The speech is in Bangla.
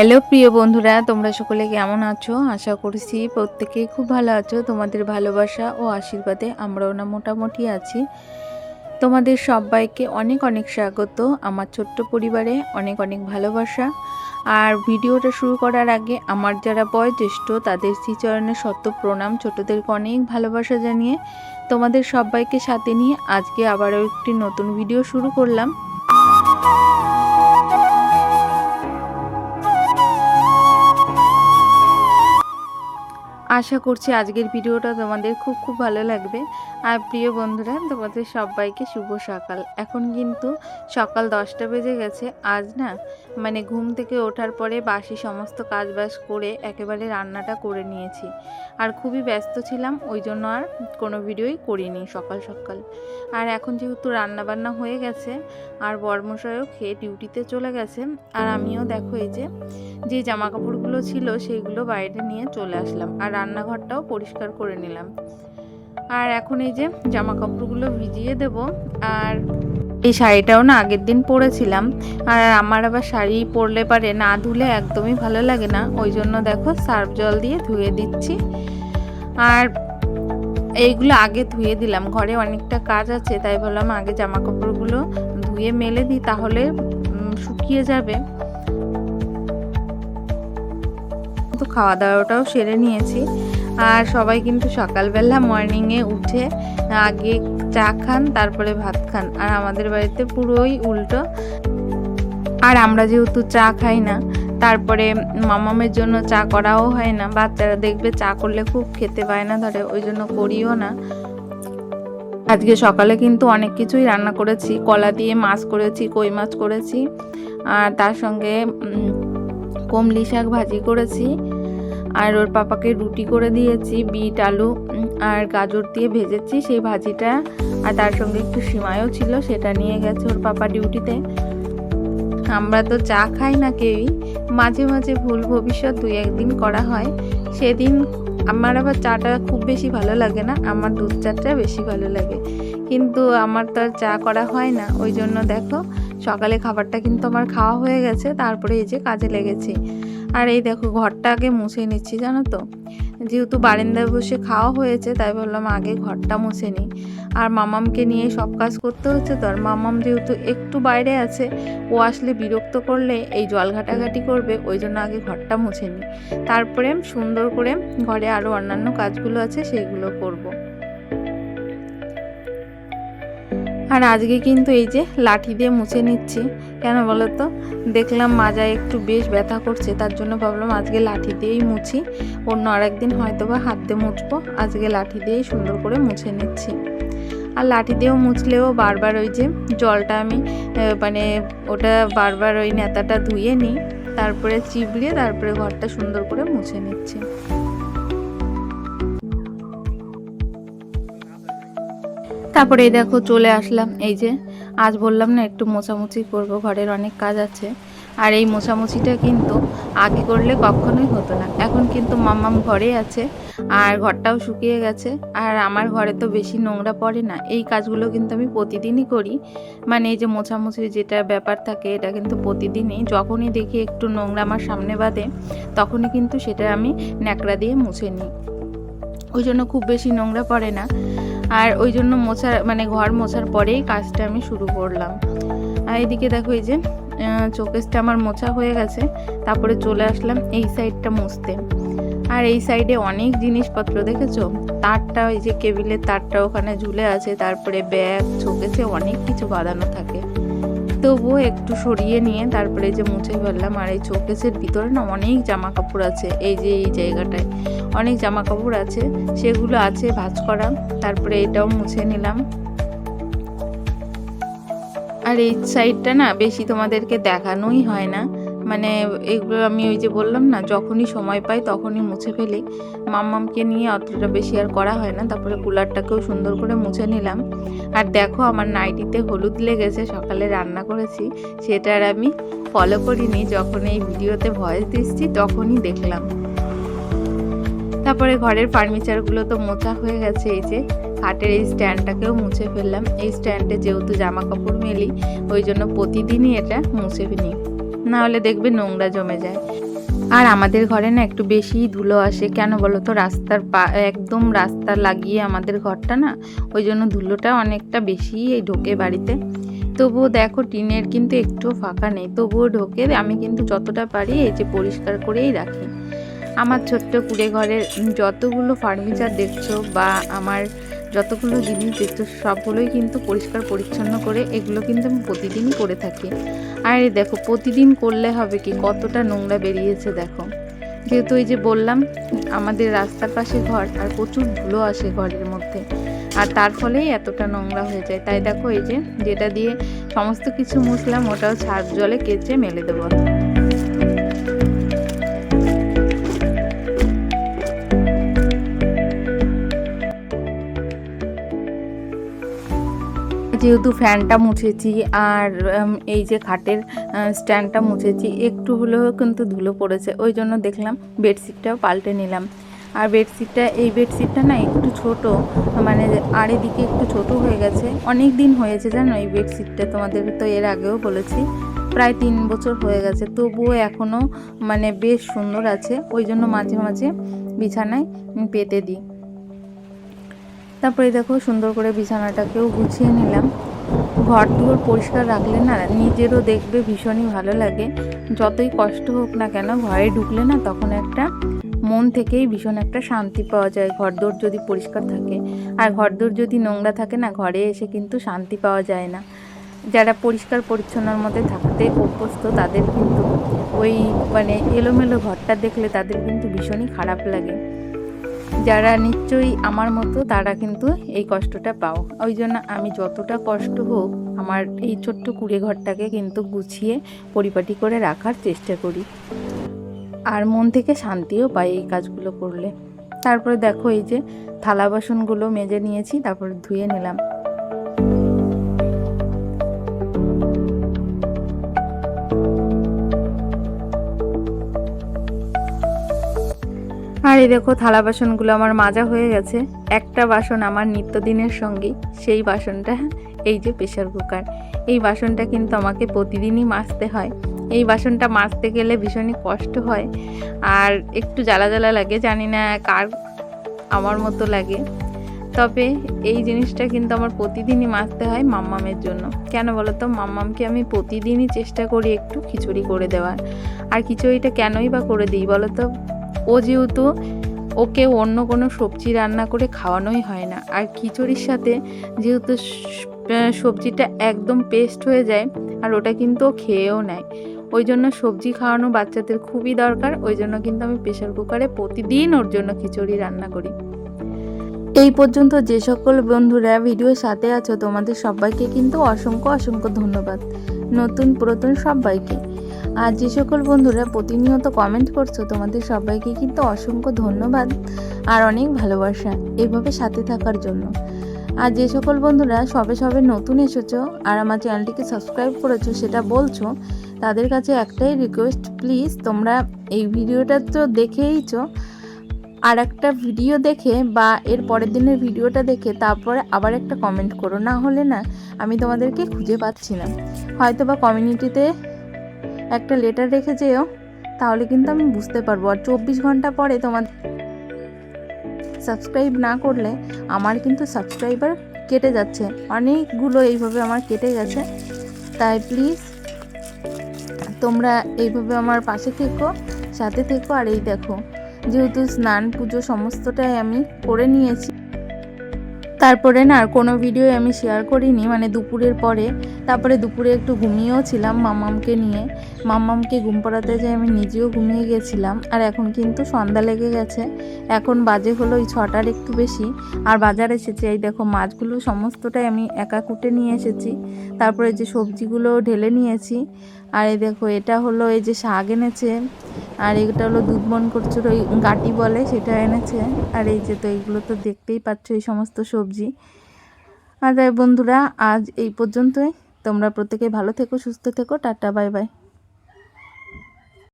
হ্যালো প্রিয় বন্ধুরা, তোমরা সকলে কেমন আছো? আশা করছি প্রত্যেকেই খুব ভালো আছো। তোমাদের ভালোবাসা ও আশীর্বাদে আমরাও না মোটামুটি আছি। তোমাদের সবাইকে অনেক অনেক স্বাগত। আমার ছোট্ট পরিবারে অনেক অনেক ভালোবাসা। আর ভিডিওটা শুরু করার আগে আমার যারা বয়োজ্যেষ্ঠ, তাদের শ্রীচরণের সত্য প্রণাম। ছোটদেরকে অনেক ভালোবাসা জানিয়ে তোমাদের সবাইকে সাথে নিয়ে আজকে আবারও একটি নতুন ভিডিও শুরু করলাম। আশা করছি আজকের ভিডিওটা তোমাদের খুব খুব ভালো লাগবে। আর প্রিয় বন্ধুরা, তোমাদের সবাইকে শুভ সকাল। এখন কিন্তু সকাল দশটা বেজে গেছে। আজ না মানে ঘুম থেকে ওঠার পরে বাসি সমস্ত কাজ কাজবাজ করে একেবারে রান্নাটা করে নিয়েছি। আর খুবই ব্যস্ত ছিলাম ওই জন্য আর কোনো ভিডিওই করিনি সকাল সকাল। আর এখন যেহেতু রান্না বান্না হয়ে গেছে, আর বর্মশায়ও খেয়ে ডিউটিতে চলে গেছে, আর আমিও দেখো এই যে যে জামা কাপড়গুলো ছিল সেইগুলো বাইরে নিয়ে চলে আসলাম। আর রান্নাঘরটাও পরিষ্কার করে নিলাম। আর এখন এই যে জামা কাপড়গুলো ভিজিয়ে দেব। আর এই শাড়িটাও না আগের দিন পরেছিলাম। আর আমার আবার শাড়ি পরলে পারে না ধুলে একদমই ভালো লাগে না। ওই জন্য দেখো সার্ফ জল দিয়ে ধুয়ে দিচ্ছি। আর এইগুলো আগে ধুয়ে দিলাম। ঘরে অনেকটা কাজ আছে, তাই বললাম আগে জামা কাপড়গুলো ধুয়ে মেলে দিই, তাহলে শুকিয়ে যাবে। তো খাওয়া দাওয়াটাও সেরে নিয়েছি। আর সবাই কিন্তু সকালবেলা মর্নিংয়ে উঠে আগে চা খান, তারপরে ভাত খান। আর আমাদের বাড়িতে পুরোই উল্টো। আর আমরা যেহেতু চা খাই না, তারপরে মামামের জন্য চা করাও হয় না। বাচ্চারা দেখবে চা করলে খুব খেতে পায় না, ধরে ওই জন্য করিও না। আজকে সকালে কিন্তু অনেক কিছুই রান্না করেছি। কলা দিয়ে মাছ করেছি, কই মাছ করেছি। আর তার সঙ্গে কমলি শাক ভাজি করেছি। আর ওর পাপাকে রুটি করে দিয়েছি, বিট, আলু আর গাজর দিয়ে ভেজেছি সেই ভাজিটা। আর তার সঙ্গে একটু সিমাইও ছিল, সেটা নিয়ে গেছে ওর পাপা ডিউটিতে। আমরা তো চা খাই না কেউই। মাঝে মাঝে ভুল ভবিষ্যৎ দুই একদিন করা হয়। সেদিন আমার আবার চাটা খুব বেশি ভালো লাগে না, আমার দুধ চাটা বেশি ভালো লাগে। কিন্তু আমার তো আর চা করা হয় না, ওই জন্য দেখো সকালে খাবারটা কিন্তু আমার খাওয়া হয়ে গেছে, তারপরে এই যে কাজে লেগেছি। আর এই দেখো, ঘরটা আগে মুছে নিচ্ছি, জানো তো? যেহেতু বারান্দায় বসে খাওয়া হয়েছে, তাই বললাম আগে ঘরটা মুছে নিই। আর মামামকে নিয়ে সব কাজ করতে হচ্ছে তো, আর মামাম যেহেতু একটু বাইরে আছে, ও আসলে বিরক্ত করলে এই জল ঘাটাঘাটি করবে, ওই জন্য আগে ঘরটা মুছে নিই। তারপরে সুন্দর করে ঘরে আরও অন্যান্য কাজগুলো আছে, সেইগুলো করব। আর আজকে কিন্তু এই যে লাঠি দিয়ে মুছে নিচ্ছি। কেন বলো তো দেখলাম মাজায় একটু বেশ ব্যথা করছে, তার জন্য ভাবলাম আজকে লাঠি দিয়েই মুছি। অন্য আরেকদিন হয়তো বা হাত দিয়ে মুছবো। আজকে লাঠি দিয়েই সুন্দর করে মুছে নিচ্ছি। আর লাঠি দিয়েও মুছলেও বারবার ওই যে জলটা আমি মানে ওটা বারবার ওই নেতাটা ধুয়ে নিই, তারপরে চিবলিয়ে তারপরে ঘরটা সুন্দর করে মুছে নিচ্ছি। তারপরে এই দেখো চলে আসলাম। এই যে, আজ বললাম না, একটু মোছামুছি করব, ঘরের অনেক কাজ আছে। আর এই মোছামুছিটা কিন্তু আগে করলে কখনোই হতো না। এখন কিন্তু মাম্মাম ঘরে আছে, আর ঘরটাও শুকিয়ে গেছে। আর আমার ঘরে তো বেশি নোংরা পড়ে না। এই কাজগুলো কিন্তু আমি প্রতিদিনই করি। মানে এই যে মোছামুছির যেটা ব্যাপার থাকে, এটা কিন্তু প্রতিদিনই। যখনই দেখি একটু নোংরা আমার সামনে বাঁধে, তখনই কিন্তু সেটা আমি ন্যাকড়া দিয়ে মুছে নিই। ওই জন্য খুব বেশি নোংরা পড়ে না। আর ওই জন্য মোছার মানে ঘর মোছার পরেই কাজটা আমি শুরু করলাম। আর এদিকে দেখো এই যে চোকেসটা আমার মোছা হয়ে গেছে, তারপরে চলে আসলাম এই সাইডটা মুছতে। আর এই সাইডে অনেক জিনিসপত্র দেখেছ? তারটা ওই যে কেবিলের তারটা ওখানে ঝুলে আছে, তারপরে ব্যাগ, চোকেসে অনেক কিছু বাঁধানো থাকে। তবুও একটু সরিয়ে নিয়ে তারপরে যে মুছে ফেললাম, আর এই চোকেসের ভিতরে না অনেক জামা কাপড় আছে, এই যে এই জায়গাটায় অনেক জামা কাপড় আছে, সেগুলো আছে ভাজ করা, তারপরে এটাও মুছে নিলাম। আর এই সাইডটা না বেশি তোমাদেরকে দেখানোই হয় না। মানে এগুলো আমি ওই যে বললাম না, যখনই সময় পাই তখনই মুছে ফেলি। মাম্মামকে নিয়ে অতটা বেশি আর করা হয় না, তারপরে কুলারটাকেও সুন্দর করে মুছে নিলাম। আর দেখো আমার নাইটিতে হলুদ লেগেছে, সকালে রান্না করেছি, সেটা আর আমি ফলো করিনি, যখন এই ভিডিওতে ভয়েস দিচ্ছি তখনই দেখলাম। তারপরে ঘরের ফার্নিচারগুলো তো মোছা হয়ে গেছে, এই যে খাটের এই স্ট্যান্ডটাকেও মুছে ফেললাম। এই স্ট্যান্ডে যেহেতু জামা কাপড় মেলি, ওই জন্য প্রতিদিনই এটা মুছে নিই না হলে দেখবে নোংরা জমে যায়। আর আমাদের ঘরে না একটু বেশি ধুলো আসে। কেন বলো তো রাস্তার পা, একদম রাস্তা লাগিয়ে আমাদের ঘরটা না, ওই জন্য ধুলোটা অনেকটা বেশি এই ঢোকে বাড়িতে। তবুও দেখো টিনের কিন্তু একটুও ফাঁকা নেই। তবুও ঢোকে, আমি কিন্তু যতটা পারি এই যে পরিষ্কার করেই রাখি। আমার ছোট্ট কুড়ে ঘরের যতগুলো ফার্নিচার দেখছ বা আমার যতগুলো জিনিস দেখছ সবগুলোই কিন্তু পরিষ্কার পরিচ্ছন্ন করে এগুলো কিন্তু আমি প্রতিদিনই করে থাকি। আর দেখো, প্রতিদিন করলে হবে কি? কতটা নোংরা বেরিয়েছে দেখো। যেহেতু এই যে বললাম, আমাদের রাস্তার পাশে ঘর আর প্রচুর ধুলো আসে ঘরের মধ্যে। আর তার ফলেই এতটা নোংরা হয়ে যায়। তাই দেখো এই যে, যেটা দিয়ে সমস্ত কিছু মুছলাম, ওটাও ছাদ জলে কেচে মেলে দেবো। যেহেতু ফ্যানটা মুছেছি আর এই যে খাটের স্ট্যান্ডটা মুছেছি, একটু হলেও কিন্তু ধুলো পড়েছে, ওই জন্য দেখলাম বেডশিটটাও পাল্টে নিলাম। আর বেডশিটটা, এই বেডশিটটা না একটু ছোট মানে আর এদিকে একটু ছোট হয়ে গেছে। অনেক দিন হয়েছে জানো এই বেডশিটটা, তোমাদের তো এর আগেও বলেছি, প্রায় তিন বছর হয়ে গেছে, তবুও এখনও মানে বেশ সুন্দর আছে, ওই জন্য মাঝে মাঝে বিছানায় পেতে দিই। তারপরে দেখো সুন্দর করে বিছানাটাকেও গুছিয়ে নিলাম। ঘর দুয়ার পরিষ্কার রাখলে না নিজেরও দেখবে ভীষণই ভালো লাগে। যতই কষ্ট হোক না কেন ঘরে ঢুকলে না তখন একটা মন থেকেই ভীষণ একটা শান্তি পাওয়া যায়। ঘরদোর যদি পরিষ্কার থাকে আর ঘরদোর যদি নোংরা থাকে না ঘরে এসে কিন্তু শান্তি পাওয়া যায় না। যারা পরিষ্কার পরিচ্ছন্নর মধ্যে থাকতে অভ্যস্ত তাদের কিন্তু ওই মানে এলোমেলো ঘরটা দেখলে তাদের কিন্তু ভীষণই খারাপ লাগে। যারা নিশ্চয়ই আমার মতো, তারা কিন্তু এই কষ্টটা পাও। ওই জন্য আমি যতটা কষ্ট হোক, আমার এই ছোট্ট কুড়ে ঘরটাকে কিন্তু গুছিয়ে, পরিপাটি করে রাখার চেষ্টা করি। আর মন থেকে শান্তিও পাই এই কাজগুলো করলে। তারপরে দেখো এই যে থালা বাসনগুলো মেজে নিয়েছি, তারপর ধুয়ে নিলাম। আর এই দেখো, থালা বাসনগুলো আমার মাজা হয়ে গেছে। একটা বাসন আমার নিত্যদিনের সঙ্গী, সেই বাসনটা, এই যে প্রেশার কুকার। এই বাসনটা কিন্তু আমাকে প্রতিদিনই মাজতে হয়। এই বাসনটা মাজতে গেলে ভীষণই কষ্ট হয়। আর একটু জ্বালা জ্বালা লাগে, জানি না কার আমার মতো লাগে। তবে এই জিনিসটা কিন্তু আমার প্রতিদিনই মাজতে হয় মাম্মামের জন্য। কেন বলো তো? মাম্মামকে আমি প্রতিদিনই চেষ্টা করি একটু খিচুড়ি করে দেওয়ার। আর খিচুড়িটা কেনই বা করে দিই বলো তো? ও যেহেতু ওকে অন্য কোনো সবজি রান্না করে খাওয়ানোই হয় না, আর খিচুড়ির সাথে যেহেতু সবজিটা একদম পেস্ট হয়ে যায়, আর ওটা কিন্তু ও খেয়েও নেয়। ওই জন্য সবজি খাওয়ানো বাচ্চাদের খুবই দরকার, ওই জন্য কিন্তু আমি প্রেশার কুকারে প্রতিদিন ওর জন্য খিচুড়ি রান্না করি। এই পর্যন্ত যে সকল বন্ধুরা ভিডিওর সাথে আছো, তোমাদের সবাইকে কিন্তু অসংখ্য অসংখ্য ধন্যবাদ। নতুন পুরাতন সবাইকে। আর যে সকল বন্ধুরা প্রতিনিয়ত কমেন্ট করছ, তোমাদের সবাইকে কিন্তু অসংখ্য ধন্যবাদ আর অনেক ভালোবাসা এইভাবে সাথে থাকার জন্য। আর যে সকল বন্ধুরা সবে সবে নতুন এসেছ আর আমার চ্যানেলটিকে সাবস্ক্রাইব করেছ, সেটা বলছো, তাদের কাছে একটাই রিকোয়েস্ট প্লিজ তোমরা এই ভিডিওটা তো দেখেইছো, আর একটা ভিডিও দেখে বা এর পরের দিনের ভিডিওটা দেখে তারপরে আবার একটা কমেন্ট করো, না হলে না আমি তোমাদেরকে খুঁজে পাচ্ছি না। হয়তো বা কমিউনিটিতে একটা লেটার রেখে যেও, তাহলে কিন্তু আমি বুঝতে পারব। আর চব্বিশ ঘণ্টা পরে তোমার সাবস্ক্রাইব না করলে আমার কিন্তু সাবস্ক্রাইবার কেটে যাচ্ছে। অনেকগুলো এইভাবে আমার কেটে গেছে। তাই প্লিজ তোমরা এইভাবে আমার পাশে থেকো, সাথে থেকো, আর এই দেখো, যেহেতু স্নান পুজো সমস্তটাই আমি করে নিয়েছি। তারপরে না আর কোনো ভিডিও আমি শেয়ার করিনি মানে দুপুরের পরে। তারপরে দুপুরে একটু ঘুমিয়েও ছিলাম মামামকে নিয়ে। মাম্মামকে ঘুম পাড়াতে যে আমি নিজেও ঘুমিয়ে গেছিলাম। আর এখন কিন্তু সন্ধ্যা লেগে গেছে। এখন বাজে হলো ওই ছটার একটু বেশি। আর বাজার এসেছে, এই দেখো মাছগুলো সমস্তটাই আমি একা কুটে নিয়ে এসেছি। তারপরে যে সবজিগুলো ঢেলে নিয়েছি। আর এই দেখো, এটা হলো এই যে শাক এনেছে। আর এটা হলো দুধ বন করছিল ওই গাটি বলে, সেটা এনেছে। আর এই যে তো এইগুলো তো দেখতেই পাচ্ছ, এই সমস্ত সবজি। আর বন্ধুরা, আজ এই পর্যন্তই। তোমরা প্রত্যেকে ভালো থেকো, সুস্থ থেকো, টাটা, বাই বাই।